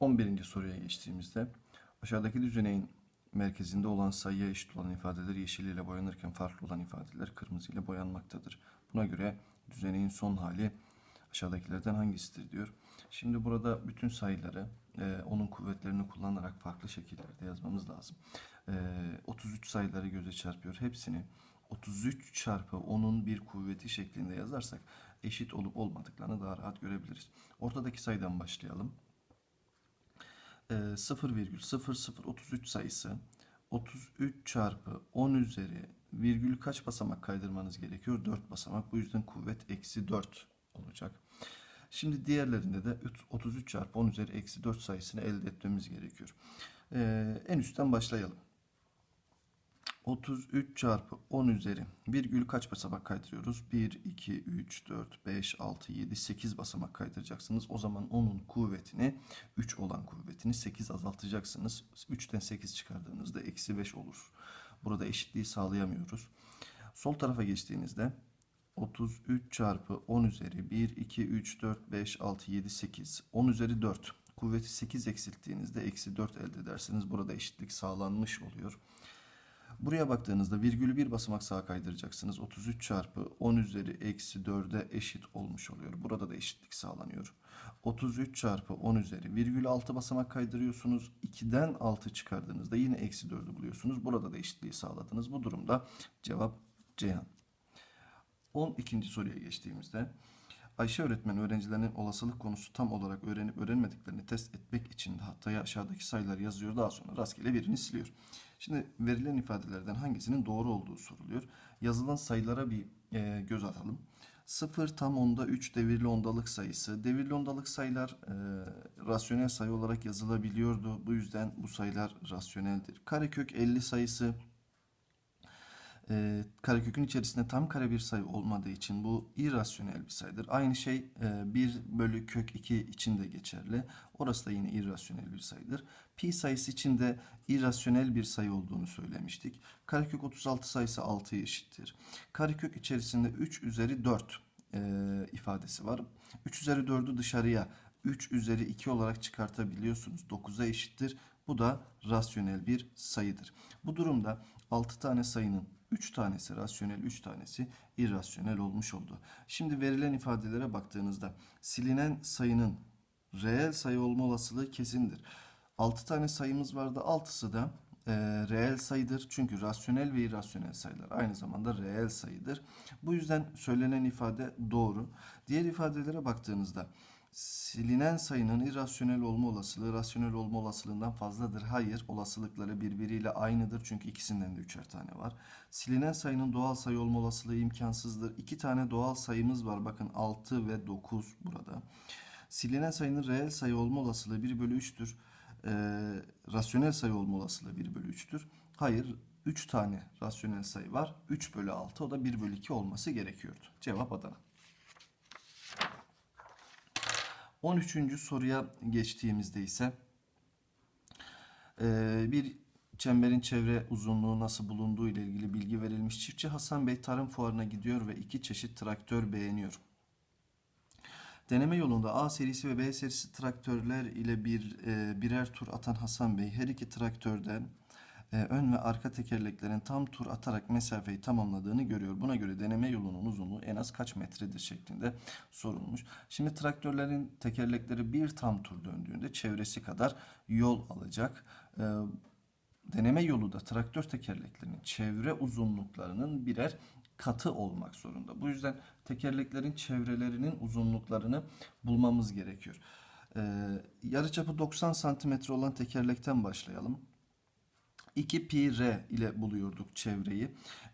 11. soruya geçtiğimizde aşağıdaki düzeneğin merkezinde olan sayıya eşit olan ifadeler yeşil ile boyanırken farklı olan ifadeler kırmızı ile boyanmaktadır. Buna göre düzeneğin son hali aşağıdakilerden hangisidir diyor. Şimdi burada bütün sayıları e, onun kuvvetlerini kullanarak farklı şekillerde yazmamız lazım. E, 33 sayıları göze çarpıyor. Hepsini 33 çarpı 10'un bir kuvveti şeklinde yazarsak eşit olup olmadıklarını daha rahat görebiliriz. Ortadaki sayıdan başlayalım. Ee, 0,0033 sayısı 33 çarpı 10 üzeri virgül kaç basamak kaydırmanız gerekiyor? 4 basamak. Bu yüzden kuvvet eksi 4 olacak. Şimdi diğerlerinde de 33 çarpı 10 üzeri eksi 4 sayısını elde etmemiz gerekiyor. Ee, en üstten başlayalım. 33 çarpı 10 üzeri virgül kaç basamak kaydırıyoruz? 1, 2, 3, 4, 5, 6, 7, 8 basamak kaydıracaksınız. O zaman 10'un kuvvetini 3 olan kuvvetini 8 azaltacaksınız. 3'ten 8 çıkardığınızda eksi 5 olur. Burada eşitliği sağlayamıyoruz. Sol tarafa geçtiğinizde 33 çarpı 10 üzeri 1, 2, 3, 4, 5, 6, 7, 8. 10 üzeri 4. Kuvveti 8 eksilttiğinizde eksi 4 elde edersiniz. Burada eşitlik sağlanmış oluyor. Buraya baktığınızda virgülü bir basamak sağa kaydıracaksınız. 33 çarpı 10 üzeri eksi 4'e eşit olmuş oluyor. Burada da eşitlik sağlanıyor. 33 çarpı 10 üzeri virgülü 6 basamak kaydırıyorsunuz. 2'den 6 çıkardığınızda yine eksi 4'ü buluyorsunuz. Burada da eşitliği sağladınız. Bu durumda cevap Ceyhan. 12. soruya geçtiğimizde Ayşe öğretmen öğrencilerinin olasılık konusu tam olarak öğrenip öğrenmediklerini test etmek için haftaya aşağıdaki sayıları yazıyor. Daha sonra rastgele birini siliyor. Şimdi verilen ifadelerden hangisinin doğru olduğu soruluyor. Yazılan sayılara bir e, göz atalım. 0 tam onda 3 devirli ondalık sayısı. Devirli ondalık sayılar e, rasyonel sayı olarak yazılabiliyordu. Bu yüzden bu sayılar rasyoneldir. Karekök 50 sayısı e, karekökün içerisinde tam kare bir sayı olmadığı için bu irrasyonel bir sayıdır. Aynı şey e, 1 bölü kök 2 için de geçerli. Orası da yine irrasyonel bir sayıdır. Pi sayısı için de irrasyonel bir sayı olduğunu söylemiştik. Karekök 36 sayısı 6'ya eşittir. Karekök içerisinde 3 üzeri 4 e, ifadesi var. 3 üzeri 4'ü dışarıya 3 üzeri 2 olarak çıkartabiliyorsunuz. 9'a eşittir. Bu da rasyonel bir sayıdır. Bu durumda 6 tane sayının 3 tanesi rasyonel, 3 tanesi irrasyonel olmuş oldu. Şimdi verilen ifadelere baktığınızda silinen sayının reel sayı olma olasılığı kesindir. 6 tane sayımız vardı. 6'sı da e, reel sayıdır. Çünkü rasyonel ve irrasyonel sayılar aynı zamanda reel sayıdır. Bu yüzden söylenen ifade doğru. Diğer ifadelere baktığınızda silinen sayının irrasyonel olma olasılığı rasyonel olma olasılığından fazladır. Hayır, olasılıkları birbiriyle aynıdır çünkü ikisinden de üçer tane var. Silinen sayının doğal sayı olma olasılığı imkansızdır. İki tane doğal sayımız var. Bakın 6 ve 9 burada. Silinen sayının reel sayı olma olasılığı 1 bölü 3'tür. Ee, rasyonel sayı olma olasılığı 1 bölü 3'tür. Hayır, 3 tane rasyonel sayı var. 3 bölü 6 o da 1 bölü 2 olması gerekiyordu. Cevap Adana. 13. soruya geçtiğimizde ise bir çemberin çevre uzunluğu nasıl bulunduğu ile ilgili bilgi verilmiş. Çiftçi Hasan Bey tarım fuarına gidiyor ve iki çeşit traktör beğeniyor. Deneme yolunda A serisi ve B serisi traktörler ile bir birer tur atan Hasan Bey her iki traktörden e, ön ve arka tekerleklerin tam tur atarak mesafeyi tamamladığını görüyor. Buna göre deneme yolunun uzunluğu en az kaç metredir şeklinde sorulmuş. Şimdi traktörlerin tekerlekleri bir tam tur döndüğünde çevresi kadar yol alacak. E, deneme yolu da traktör tekerleklerinin çevre uzunluklarının birer katı olmak zorunda. Bu yüzden tekerleklerin çevrelerinin uzunluklarını bulmamız gerekiyor. Ee, yarıçapı 90 santimetre olan tekerlekten başlayalım. 2 pi r ile buluyorduk çevreyi.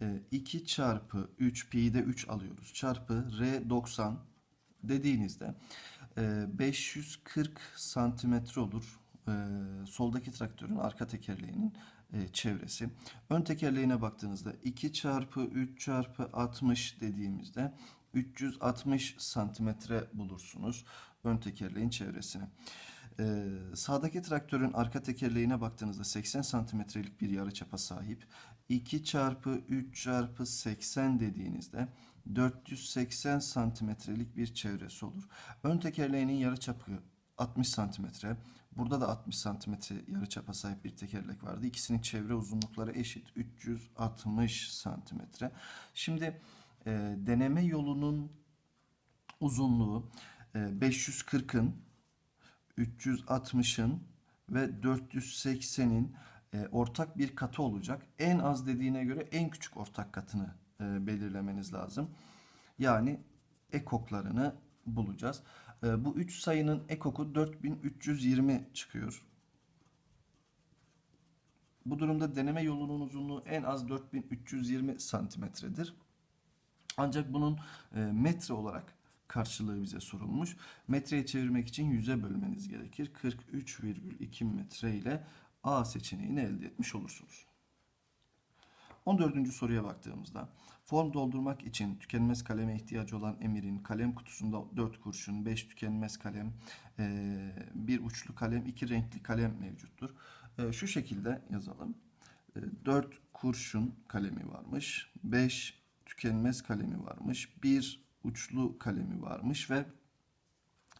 Ee, 2 çarpı 3 pi'de 3 alıyoruz. Çarpı r 90 dediğinizde e, 540 santimetre olur. E, soldaki traktörün arka tekerleğinin e, çevresi. Ön tekerleğine baktığınızda 2 çarpı 3 çarpı 60 dediğimizde 360 santimetre bulursunuz ön tekerleğin çevresini. Ee, sağdaki traktörün arka tekerleğine baktığınızda 80 santimetrelik bir yarıçapa sahip. 2 çarpı 3 çarpı 80 dediğinizde 480 santimetrelik bir çevresi olur. Ön tekerleğinin yarıçapı 60 santimetre. Burada da 60 santimetre yarıçapa sahip bir tekerlek vardı. İkisinin çevre uzunlukları eşit. 360 santimetre. Şimdi e, deneme yolunun uzunluğu e, 540'ın 360'ın ve 480'in e, ortak bir katı olacak. En az dediğine göre en küçük ortak katını e, belirlemeniz lazım. Yani ekoklarını bulacağız. E, bu 3 sayının ekoku 4320 çıkıyor. Bu durumda deneme yolunun uzunluğu en az 4320 santimetredir. Ancak bunun e, metre olarak karşılığı bize sorulmuş. Metreye çevirmek için yüze bölmeniz gerekir. 43,2 metre ile A seçeneğini elde etmiş olursunuz. 14. soruya baktığımızda form doldurmak için tükenmez kaleme ihtiyacı olan Emir'in kalem kutusunda 4 kurşun, 5 tükenmez kalem, bir uçlu kalem, 2 renkli kalem mevcuttur. Şu şekilde yazalım. 4 kurşun kalemi varmış, 5 tükenmez kalemi varmış, 1 uçlu kalemi varmış ve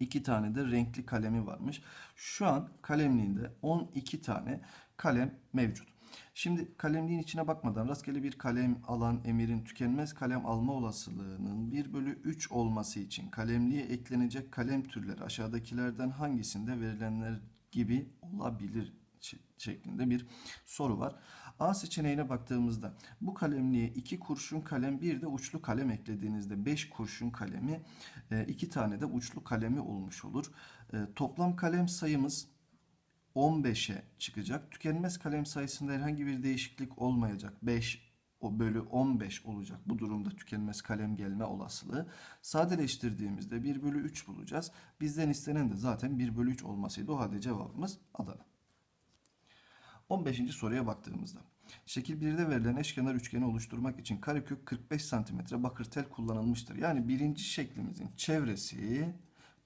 iki tane de renkli kalemi varmış. Şu an kalemliğinde 12 tane kalem mevcut. Şimdi kalemliğin içine bakmadan rastgele bir kalem alan Emir'in tükenmez kalem alma olasılığının 1 bölü 3 olması için kalemliğe eklenecek kalem türleri aşağıdakilerden hangisinde verilenler gibi olabilir şeklinde bir soru var. A seçeneğine baktığımızda bu kalemliğe 2 kurşun kalem bir de uçlu kalem eklediğinizde 5 kurşun kalemi 2 tane de uçlu kalemi olmuş olur. E, Toplam kalem sayımız 15'e çıkacak. Tükenmez kalem sayısında herhangi bir değişiklik olmayacak. 5 o bölü 15 olacak. Bu durumda tükenmez kalem gelme olasılığı. Sadeleştirdiğimizde 1 bölü 3 bulacağız. Bizden istenen de zaten 1 bölü 3 olmasıydı. O halde cevabımız Adana. 15. soruya baktığımızda. Şekil 1'de verilen eşkenar üçgeni oluşturmak için karekök 45 cm bakır tel kullanılmıştır. Yani birinci şeklimizin çevresi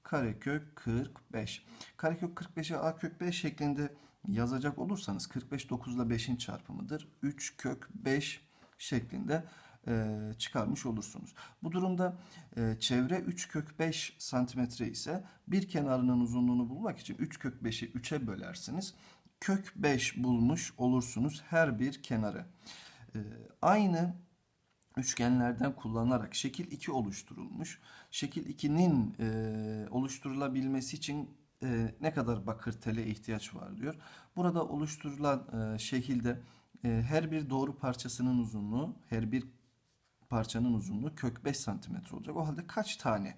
karekök 45. Karekök 45'e a kök 5 şeklinde yazacak olursanız 45 9 ile 5'in çarpımıdır. 3 kök 5 şeklinde e, çıkarmış olursunuz. Bu durumda e, çevre 3 kök 5 santimetre ise bir kenarının uzunluğunu bulmak için 3 kök 5'i 3'e bölersiniz. Kök 5 bulmuş olursunuz her bir kenarı. E, aynı üçgenlerden kullanarak şekil 2 oluşturulmuş. Şekil 2'nin e, oluşturulabilmesi için e, ne kadar bakır tele ihtiyaç var diyor. Burada oluşturulan e, şekilde her bir doğru parçasının uzunluğu, her bir parçanın uzunluğu kök 5 santimetre olacak. O halde kaç tane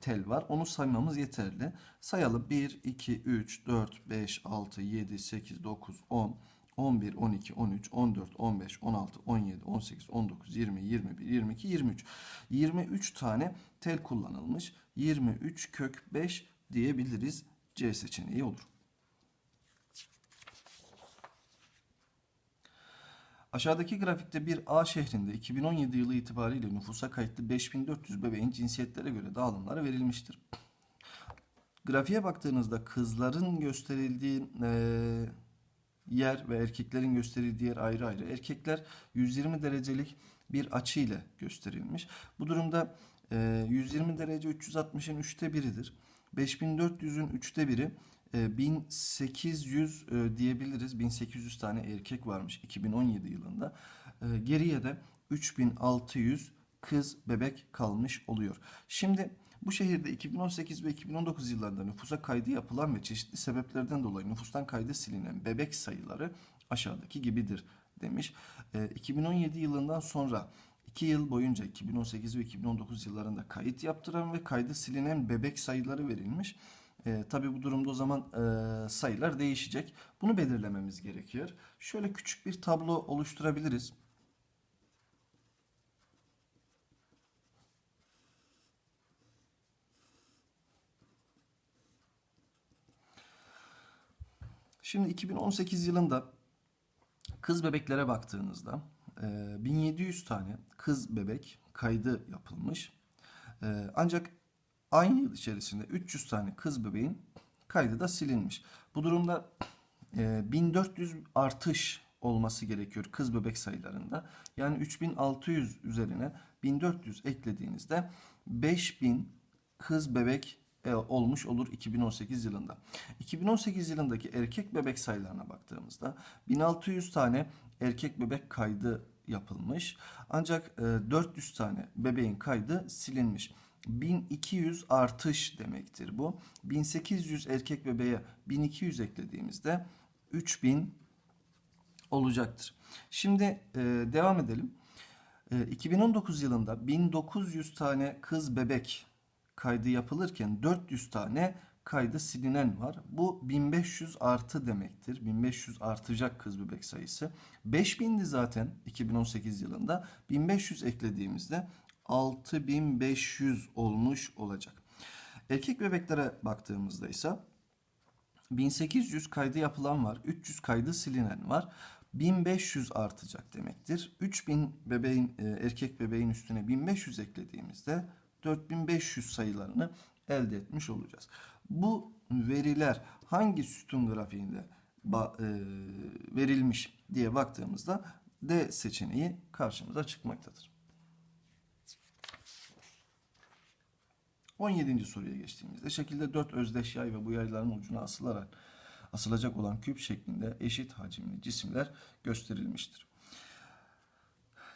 tel var? Onu saymamız yeterli. Sayalım. 1, 2, 3, 4, 5, 6, 7, 8, 9, 10, 11, 12, 13, 14, 15, 16, 17, 18, 19, 20, 21, 22, 23. 23 tane tel kullanılmış. 23 kök 5 diyebiliriz. C seçeneği olur. Aşağıdaki grafikte bir A şehrinde 2017 yılı itibariyle nüfusa kayıtlı 5400 bebeğin cinsiyetlere göre dağılımları verilmiştir. Grafiğe baktığınızda kızların gösterildiği eee, yer ve erkeklerin gösterildiği yer ayrı ayrı. Erkekler 120 derecelik bir açı ile gösterilmiş. Bu durumda eee, 120 derece 360'ın üçte biridir. 5400'ün üçte biri e, 1800 e, diyebiliriz. 1800 tane erkek varmış 2017 yılında. E, Geriye de 3600 kız bebek kalmış oluyor. Şimdi bu şehirde 2018 ve 2019 yıllarında nüfusa kaydı yapılan ve çeşitli sebeplerden dolayı nüfustan kaydı silinen bebek sayıları aşağıdaki gibidir demiş. E, 2017 yılından sonra 2 yıl boyunca 2018 ve 2019 yıllarında kayıt yaptıran ve kaydı silinen bebek sayıları verilmiş. E, tabii bu durumda o zaman e, sayılar değişecek. Bunu belirlememiz gerekiyor. Şöyle küçük bir tablo oluşturabiliriz. Şimdi 2018 yılında kız bebeklere baktığınızda 1700 tane kız bebek kaydı yapılmış. E, Ancak aynı yıl içerisinde 300 tane kız bebeğin kaydı da silinmiş. Bu durumda e, 1400 artış olması gerekiyor kız bebek sayılarında. Yani 3600 üzerine 1400 eklediğinizde 5000 kız bebek e, olmuş olur 2018 yılında. 2018 yılındaki erkek bebek sayılarına baktığımızda 1600 tane erkek bebek kaydı yapılmış. Ancak e, 400 tane bebeğin kaydı silinmiş. 1200 artış demektir bu. 1800 erkek bebeğe 1200 eklediğimizde 3000 olacaktır. Şimdi e, devam edelim. E, 2019 yılında 1900 tane kız bebek kaydı yapılırken 400 tane kaydı silinen var. Bu 1500 artı demektir. 1500 artacak kız bebek sayısı. 5000'di zaten 2018 yılında. 1500 eklediğimizde 6500 olmuş olacak. Erkek bebeklere baktığımızda ise 1800 kaydı yapılan var. 300 kaydı silinen var. 1500 artacak demektir. 3000 bebeğin e, erkek bebeğin üstüne 1500 eklediğimizde 4500 sayılarını elde etmiş olacağız. Bu veriler hangi sütun grafiğinde e, verilmiş diye baktığımızda D seçeneği karşımıza çıkmaktadır. 17. soruya geçtiğimizde şekilde 4 özdeş yay ve bu yayların ucuna asılarak asılacak olan küp şeklinde eşit hacimli cisimler gösterilmiştir.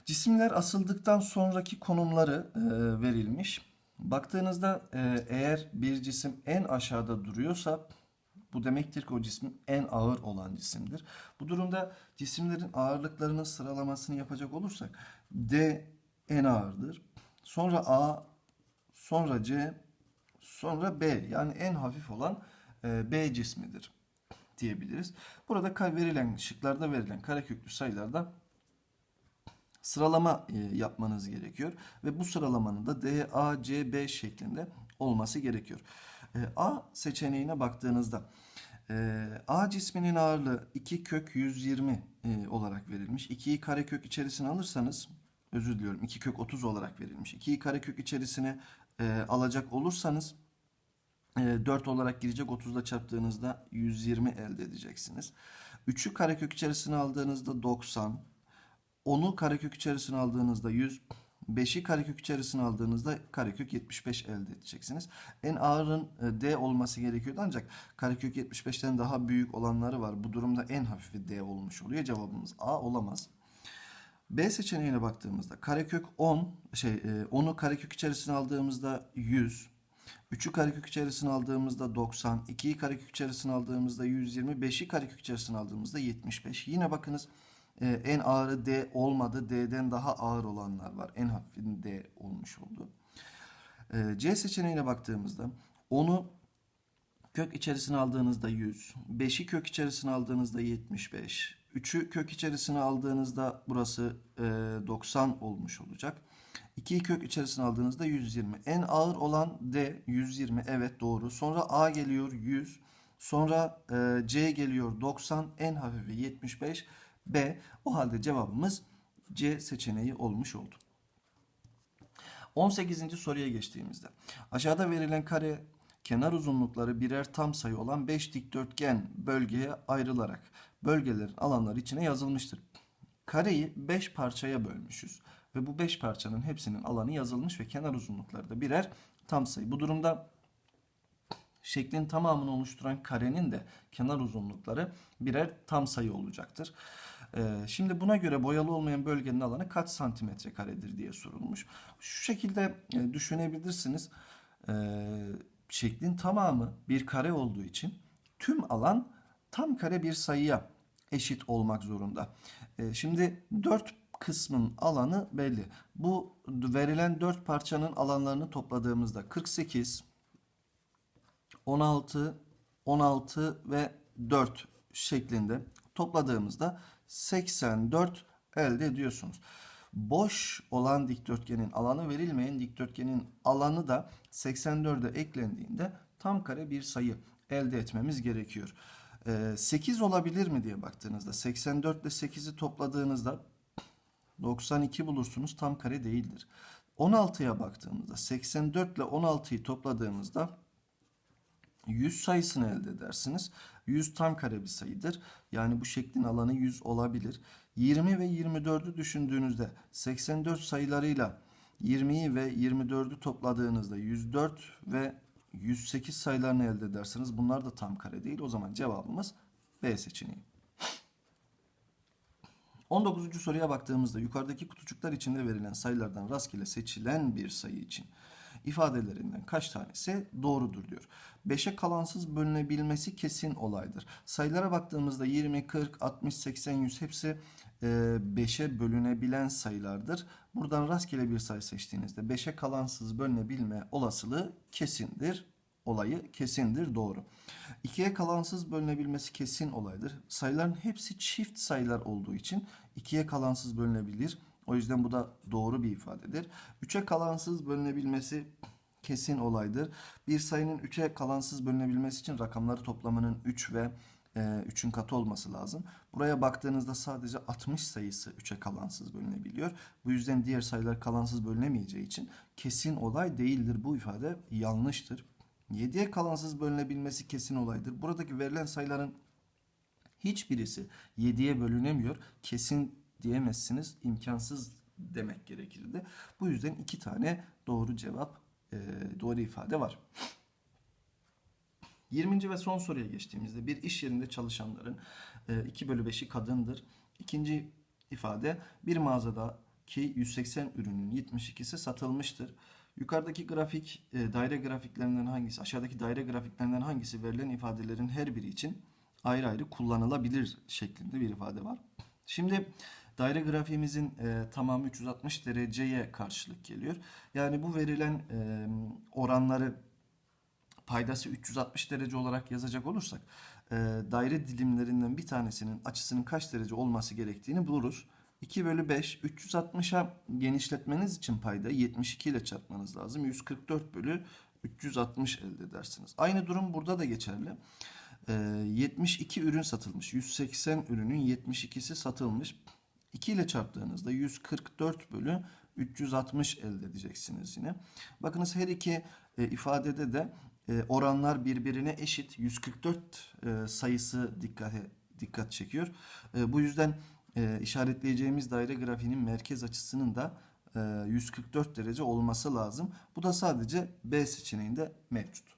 Cisimler asıldıktan sonraki konumları e, verilmiş. Baktığınızda e, eğer bir cisim en aşağıda duruyorsa bu demektir ki o cismin en ağır olan cisimdir. Bu durumda cisimlerin ağırlıklarının sıralamasını yapacak olursak D en ağırdır. Sonra A, sonra C, sonra B yani en hafif olan e, B cismidir diyebiliriz. Burada verilen şıklarda verilen kareköklü sayılarda sıralama e, yapmanız gerekiyor ve bu sıralamanın da D, A, C, B şeklinde olması gerekiyor. E, A seçeneğine baktığınızda e, A cisminin ağırlığı 2 kök 120 e, olarak verilmiş. 2'yi karekök içerisine alırsanız özür diliyorum 2 kök 30 olarak verilmiş. 2'yi karekök içerisine alacak olursanız e, 4 olarak girecek 30'da çarptığınızda 120 elde edeceksiniz. 3'ü karekök içerisine aldığınızda 90. 10'u karekök içerisine aldığınızda 100. 5'i karekök içerisine aldığınızda karekök 75 elde edeceksiniz. En ağırın e, D olması gerekiyordu ancak karekök 75'ten daha büyük olanları var. Bu durumda en hafifi D olmuş oluyor. Cevabımız A olamaz. B seçeneğine baktığımızda karekök 10 şey e, 10'u karekök içerisine aldığımızda 100. 3'ü karekök içerisine aldığımızda 90, 2'yi karekök içerisine aldığımızda 120, 5'i karekök içerisine aldığımızda 75. Yine bakınız e, en ağırı D olmadı. D'den daha ağır olanlar var. En hafifi D olmuş oldu. E, C seçeneğine baktığımızda 10'u kök içerisine aldığınızda 100, 5'i kök içerisine aldığınızda 75, 3'ü kök içerisine aldığınızda burası e, 90 olmuş olacak. 2'yi kök içerisine aldığınızda 120. En ağır olan D 120. Evet doğru. Sonra A geliyor 100. Sonra e, C geliyor 90. En hafifi 75. B. O halde cevabımız C seçeneği olmuş oldu. 18. soruya geçtiğimizde aşağıda verilen kare kenar uzunlukları birer tam sayı olan 5 dikdörtgen bölgeye ayrılarak bölgelerin alanları içine yazılmıştır. Kareyi 5 parçaya bölmüşüz ve bu 5 parçanın hepsinin alanı yazılmış ve kenar uzunlukları da birer tam sayı. Bu durumda şeklin tamamını oluşturan karenin de kenar uzunlukları birer tam sayı olacaktır. Ee, şimdi buna göre boyalı olmayan bölgenin alanı kaç santimetre karedir diye sorulmuş. Şu şekilde e, düşünebilirsiniz. Ee, şeklin tamamı bir kare olduğu için tüm alan tam kare bir sayıya eşit olmak zorunda. Ee, şimdi 4 kısmın alanı belli. Bu verilen 4 parçanın alanlarını topladığımızda 48, 16, 16 ve 4 şeklinde topladığımızda 84 elde ediyorsunuz. Boş olan dikdörtgenin alanı verilmeyen dikdörtgenin alanı da 84'e eklendiğinde tam kare bir sayı elde etmemiz gerekiyor. Ee, 8 olabilir mi diye baktığınızda 84 ile 8'i topladığınızda 92 bulursunuz tam kare değildir. 16'ya baktığımızda 84 ile 16'yı topladığımızda 100 sayısını elde edersiniz. 100 tam kare bir sayıdır. Yani bu şeklin alanı 100 olabilir. 20 ve 24'ü düşündüğünüzde 84 sayılarıyla 20'yi ve 24'ü topladığınızda 104 ve 108 sayılarını elde edersiniz. Bunlar da tam kare değil. O zaman cevabımız B seçeneği. 19. soruya baktığımızda yukarıdaki kutucuklar içinde verilen sayılardan rastgele seçilen bir sayı için ifadelerinden kaç tanesi doğrudur diyor. 5'e kalansız bölünebilmesi kesin olaydır. Sayılara baktığımızda 20, 40, 60, 80, 100 hepsi 5'e bölünebilen sayılardır. Buradan rastgele bir sayı seçtiğinizde 5'e kalansız bölünebilme olasılığı kesindir. Olayı kesindir doğru. 2'ye kalansız bölünebilmesi kesin olaydır. Sayıların hepsi çift sayılar olduğu için 2'ye kalansız bölünebilir. O yüzden bu da doğru bir ifadedir. 3'e kalansız bölünebilmesi kesin olaydır. Bir sayının 3'e kalansız bölünebilmesi için rakamları toplamının 3 ve 3'ün katı olması lazım. Buraya baktığınızda sadece 60 sayısı 3'e kalansız bölünebiliyor. Bu yüzden diğer sayılar kalansız bölünemeyeceği için kesin olay değildir. Bu ifade yanlıştır. 7'ye kalansız bölünebilmesi kesin olaydır. Buradaki verilen sayıların hiçbirisi 7'ye bölünemiyor. Kesin diyemezsiniz. imkansız demek gerekirdi. Bu yüzden iki tane doğru cevap, e, doğru ifade var. 20. ve son soruya geçtiğimizde bir iş yerinde çalışanların e, 2 bölü 5'i kadındır. İkinci ifade bir mağazada ki 180 ürünün 72'si satılmıştır. Yukarıdaki grafik e, daire grafiklerinden hangisi, aşağıdaki daire grafiklerinden hangisi verilen ifadelerin her biri için ayrı ayrı kullanılabilir şeklinde bir ifade var. Şimdi daire grafiğimizin e, tamamı 360 dereceye karşılık geliyor. Yani bu verilen e, oranları paydası 360 derece olarak yazacak olursak e, daire dilimlerinden bir tanesinin açısının kaç derece olması gerektiğini buluruz. 2 bölü 5 360'a genişletmeniz için payda 72 ile çarpmanız lazım. 144 bölü 360 elde edersiniz. Aynı durum burada da geçerli. E, 72 ürün satılmış. 180 ürünün 72'si satılmış. 2 ile çarptığınızda 144 bölü 360 elde edeceksiniz yine. Bakınız her iki e, ifadede de e, oranlar birbirine eşit. 144 e, sayısı dikkate dikkat çekiyor. Bu yüzden işaretleyeceğimiz daire grafiğinin merkez açısının da e, 144 derece olması lazım. Bu da sadece B seçeneğinde mevcut.